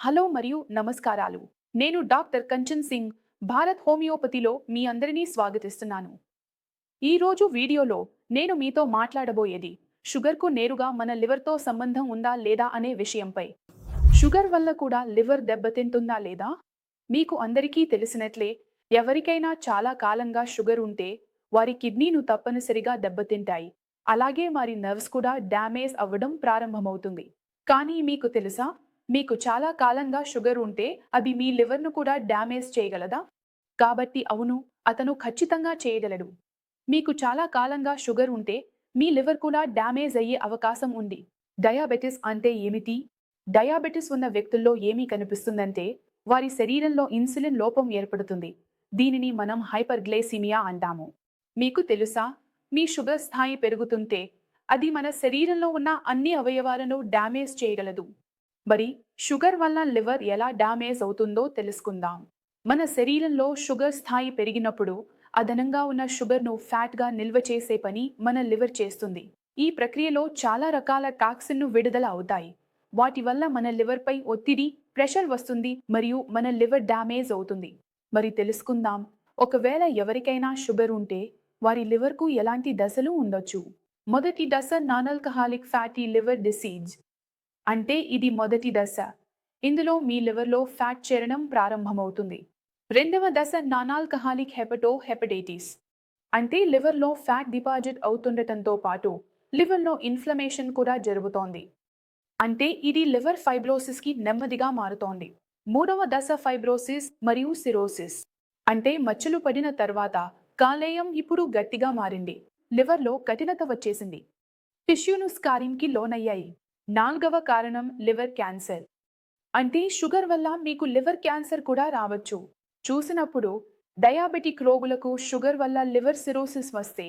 Hello మరియు నమస్కారాలు. నేను డాక్టర్ కంచన్ సింగ్ భారత్ హోమియోపతిలో మీ అందరినీ స్వాగతిస్తున్నాను. ఈరోజు వీడియోలో నేను మీతో మాట్లాడబోయేది షుగర్కు నేరుగా మన లివర్తో సంబంధం ఉందా లేదా అనే విషయంపై. షుగర్ వల్ల కూడా లివర్ దెబ్బతింటుందా లేదా? మీకు అందరికీ తెలిసినట్లే ఎవరికైనా చాలా కాలంగా షుగర్ ఉంటే వారి కిడ్నీను తప్పనిసరిగా దెబ్బతింటాయి అలాగే వారి నర్వ్స్ కూడా డ్యామేజ్ అవ్వడం ప్రారంభమవుతుంది. కానీ మీకు తెలుసా? మీకు చాలా కాలంగా షుగర్ ఉంటే అది మీ లివర్ను కూడా డ్యామేజ్ చేయగలదా? కాబట్టి అవును అతను ఖచ్చితంగా చేయగలడు. మీకు చాలా కాలంగా షుగర్ ఉంటే మీ లివర్ కూడా డ్యామేజ్ అయ్యే అవకాశం ఉంది. డయాబెటిస్ అంటే ఏమిటి? డయాబెటిస్ ఉన్న వ్యక్తుల్లో ఏమీ కనిపిస్తుందంటే వారి శరీరంలో ఇన్సులిన్ లోపం ఏర్పడుతుంది. దీనిని మనం హైపర్గ్లైసిమియా అంటాము. మీకు తెలుసా? మీ షుగర్ స్థాయి పెరుగుతుంటే అది మన శరీరంలో ఉన్న అన్ని అవయవాలను డ్యామేజ్ చేయగలదు. మరి షుగర్ వల్ల లివర్ ఎలా డ్యామేజ్ అవుతుందో తెలుసుకుందాం. మన శరీరంలో షుగర్ స్థాయి పెరిగినప్పుడు అదనంగా ఉన్న షుగర్ను ఫ్యాట్గా నిల్వ చేసే పని మన లివర్ చేస్తుంది. ఈ ప్రక్రియలో చాలా రకాల టాక్సిన్ను విడుదల అవుతాయి. వాటి వల్ల మన లివర్పై ఒత్తిడి ప్రెషర్ వస్తుంది మరియు మన లివర్ డ్యామేజ్ అవుతుంది. మరి తెలుసుకుందాం ఒకవేళ ఎవరికైనా షుగర్ ఉంటే వారి లివర్కు ఎలాంటి దశలు ఉండొచ్చు? మొదటి దశ non alcoholic fatty liver disease. అంటే ఇది మొదటి దశ. ఇందులో మీ లివర్లో ఫ్యాట్ చేరడం ప్రారంభమవుతుంది. రెండవ దశ నానాల్కహాలిక్ హెపటో హెపటైటిస్ అంటే లివర్లో ఫ్యాట్ డిపాజిట్ అవుతుండటంతో పాటు లివర్లో ఇన్ఫ్లమేషన్ కూడా జరుగుతోంది. అంటే ఇది లివర్ ఫైబ్రోసిస్కి నెమ్మదిగా మారుతోంది. మూడవ దశ ఫైబ్రోసిస్ మరియు సిరోసిస్. అంటే మచ్చలు పడిన తర్వాత కాలేయం ఇప్పుడు గట్టిగా మారింది. లివర్లో కఠినత వచ్చేసింది. టిష్యూను స్కారింగ్కి లోనయ్యాయి. నాలుగవ కారణం లివర్ క్యాన్సర్. అంటే షుగర్ వల్ల మీకు లివర్ క్యాన్సర్ కూడా రావచ్చు. చూసినప్పుడు డయాబెటిక్ రోగులకు షుగర్ వల్ల లివర్ సిరోసిస్ వస్తే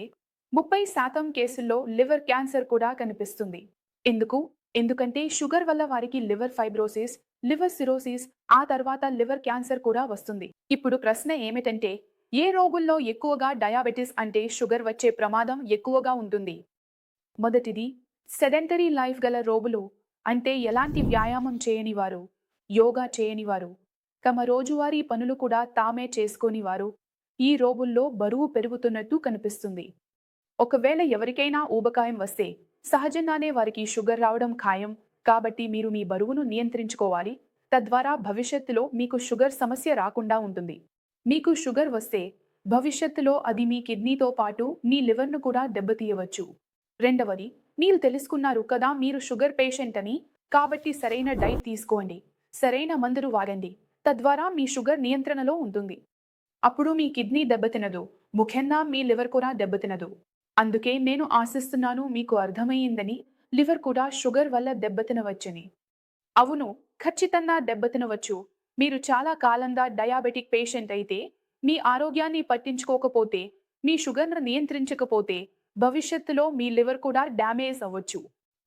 ముప్పై శాతం కేసుల్లో లివర్ క్యాన్సర్ కూడా కనిపిస్తుంది. ఎందుకు? ఎందుకంటే షుగర్ వల్ల వారికి లివర్ ఫైబ్రోసిస్ లివర్ సిరోసిస్ ఆ తర్వాత లివర్ క్యాన్సర్ కూడా వస్తుంది. ఇప్పుడు ప్రశ్న ఏమిటంటే ఏ రోగుల్లో ఎక్కువగా డయాబెటిస్ అంటే షుగర్ వచ్చే ప్రమాదం ఎక్కువగా ఉంటుంది? మొదటిది సెడెంటరీ లైఫ్ గల రోగులు అంటే ఎలాంటి వ్యాయామం చేయని వారు యోగా చేయని వారు తమ రోజువారీ పనులు కూడా తామే చేసుకొని వారు ఈ రోగుల్లో బరువు పెరుగుతున్నట్టు కనిపిస్తుంది. ఒకవేళ ఎవరికైనా ఊబకాయం వస్తే సహజంగానే వారికి షుగర్ రావడం ఖాయం కాబట్టి మీరు మీ బరువును నియంత్రించుకోవాలి. తద్వారా భవిష్యత్తులో మీకు షుగర్ సమస్య రాకుండా ఉంటుంది. మీకు షుగర్ వస్తే భవిష్యత్తులో అది మీ కిడ్నీతో పాటు మీ లివర్ను కూడా దెబ్బతీయవచ్చు. రెండవది మీరు తెలుసుకున్నారు కదా మీరు షుగర్ పేషెంట్ అని. కాబట్టి సరైన డైట్ తీసుకోండి. సరైన మందులు వాడండి. తద్వారా మీ షుగర్ నియంత్రణలో ఉంటుంది. అప్పుడు మీ కిడ్నీ దెబ్బతినదు. ముఖ్యంగా మీ లివర్ కూడా దెబ్బతినదు. అందుకే నేను ఆశిస్తున్నాను మీకు అర్థమయ్యిందని. లివర్ కూడా షుగర్ వల్ల దెబ్బతినవచ్చని. అవును ఖచ్చితంగా దెబ్బతినవచ్చు. మీరు చాలా కాలంగా డయాబెటిక్ పేషెంట్ అయితే మీ ఆరోగ్యాన్ని పట్టించుకోకపోతే మీ షుగర్ను నియంత్రించకపోతే భవిష్యత్తులో మీ లివర్ కూడా డ్యామేజ్ అవ్వచ్చు.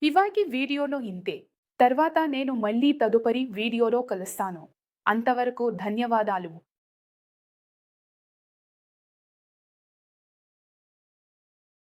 ఇవాకి వీడియోలో ఇంతే. తర్వాత నేను మళ్ళీ తదుపరి వీడియోలో కలుస్తాను. అంతవరకు ధన్యవాదాలు.